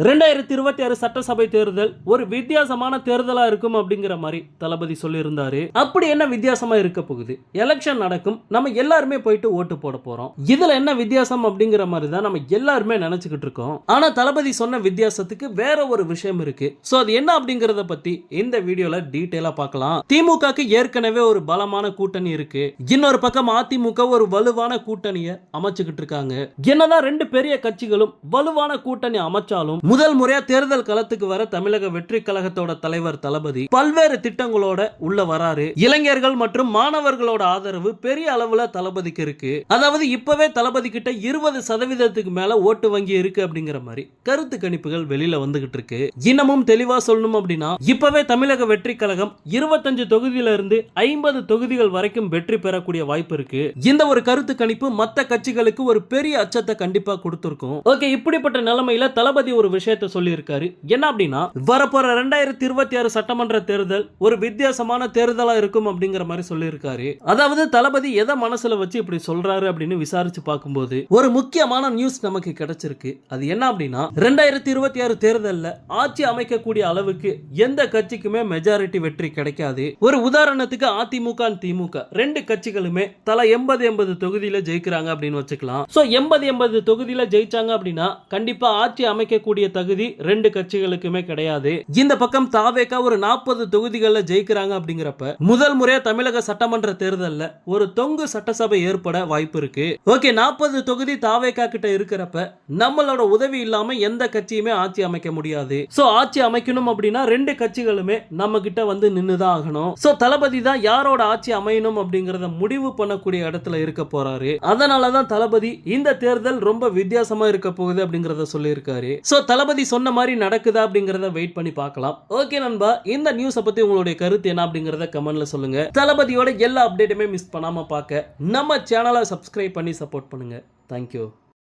ரெண்டாயிரத்தி இருபத்தி ஆறு சட்டசபை தேர்தல் ஒரு வித்தியாசமான தேர்தலா இருக்கும் அப்படிங்கிற மாதிரி தளபதி சொல்லியிருந்தாரு. அப்படி என்ன வித்தியாசமா இருக்க போகுது? எலெக்ஷன் நடக்கும் நம்ம எல்லாருமே போயிட்டு ஓட்டு போட போறோம். இதுல என்ன வித்தியாசம் அப்படிங்கிற மாதிரி தான் நம்ம எல்லாருமே நினைச்சுக்கிட்டு இருக்கோம். ஆனா தளபதி சொன்ன வித்தியாசத்துக்கு வேற ஒரு விஷயம் இருக்கு. சோ அது என்ன அப்படிங்கறத பத்தி இந்த வீடியோல டீட்டெயிலா பார்க்கலாம். திமுகக்கு ஏற்கனவே ஒரு பலமான கூட்டணி இருக்கு. இன்னொரு பக்கம் அதிமுக ஒரு வலுவான கூட்டணியை அமைச்சுக்கிட்டு இருக்காங்க. என்னதான் ரெண்டு பெரிய கட்சிகளும் வலுவான கூட்டணி அமைச்சாலும் முதல் முறையா தேர்தல் களத்துக்கு வர தமிழக வெற்றி கழகத்தோட தலைவர் தளபதி பல்வேறு திட்டங்களோட உள்ள வராரு. இளைஞர்கள் மற்றும் மாணவர்களோட ஆதரவு பெரிய அளவுல தளபதிக்கு இருக்கு. அதாவது இப்பவே தளபதி கிட்ட இருபது சதவீதத்துக்கு மேல ஓட்டு வங்கி இருக்கு அப்படிங்கிற மாதிரி கருத்து கணிப்புகள் வெளியில வந்துகிட்டு இருக்கு. இன்னமும் தெளிவா சொல்லணும் அப்படின்னா இப்பவே தமிழக வெற்றி கழகம் இருபத்தஞ்சு தொகுதியில இருந்து ஐம்பது தொகுதிகள் வரைக்கும் வெற்றி பெறக்கூடிய வாய்ப்பு இருக்கு. இந்த ஒரு கருத்து கணிப்பு மத்த கட்சிகளுக்கு ஒரு பெரிய அச்சத்தை கண்டிப்பா கொடுத்திருக்கும். ஓகே இப்படிப்பட்ட நிலைமையில தளபதி ஒரு விஷயத்த சொல்லியிருக்காரு. என்ன அப்படின்னா வரப்போற ரெண்டாயிரத்தி இருபத்தி ஆறு சட்டமன்ற தேர்தல் ஒரு வித்தியாசமான தேர்தலா இருக்கும் அப்படிங்கிற மாதிரி சொல்லியிருக்காரு. அதாவது தளபதி எதை மனசுல வச்சு இப்படி சொல்றாரு அப்படின்னு விசாரிச்சு பார்க்கும்போது ஒரு முக்கியமான நியூஸ் நமக்கு கிடைச்சிருக்கு. அது என்ன அப்படின்னா ரெண்டாயிரத்தி இருபத்தி ஆறு தேர்தலில் ஆட்சி அமைக்கக்கூடிய அளவுக்கு எந்த கட்சிக்குமே மெஜாரிட்டி வெற்றி கிடைக்காது. ஒரு உதாரணத்துக்கு அதிமுக திமுக ரெண்டு கட்சிகளுமே தலா எண்பது எண்பது தொகுதியில ஜெயிக்கிறாங்க அப்படின்னு வச்சுக்கலாம். சோ எண்பது எண்பது தொகுதியில ஜெயிச்சாங்க அப்படின்னா கண்டிப்பா ஆட்சி அமைக்கக்கூடிய தகுதி ரெண்டு கட்சிகளுக்குமே கிடையாது. இந்த பக்கம் தாவேக்கா ஒரு நாற்பது தொகுதிகளில் ஜெயிக்கிறாங்க அப்படிங்கிறப்ப முதல் முறையா தமிழக சட்டமன்ற தேர்தலில் ஒரு தொங்கு சட்டசபை ஏற்பட வாய்ப்பு இருக்கு. ஓகே நாற்பது தொகுதி தாவேக்கா கிட்ட இருக்கிறப்ப நம்மளோட உதவி இல்லாம எந்த கட்சியுமே ஆட்சி அமைக்க முடியாது. சோ ஆட்சி அமைக்கணும் அப்படின்னா ரெண்டு கட்சிகளுமே நம்ம கிட்ட வந்து நின்னுதான் ஆகணும். சோ தளபதி தான் யாரோட ஆட்சி அமையணும் அப்படிங்கறத முடிவு பண்ணக்கூடிய இடத்துல இருக்க போறாரு. அதனாலதான் தளபதி இந்த தேர்தல் ரொம்ப வித்தியாசமா இருக்க போகுது அப்படிங்கறத சொல்லியிருக்காரு. சோ தளபதி சொன்ன மாதிரி நடக்குதா அப்படிங்கறத வெயிட் பண்ணி பார்க்கலாம். ஓகே நண்பா இந்த நியூஸை பத்தி உங்களுடைய கருத்து என்ன அப்படிங்கறத கமெண்ட்ல சொல்லுங்க. தளபதியோட எல்லா அப்டேட்டுமே மிஸ் பண்ணாம பார்க்க நம்ம சேனலை சப்ஸ்கிரைப் பண்ணி சப்போர்ட் பண்ணுங்க. தேங்க்யூ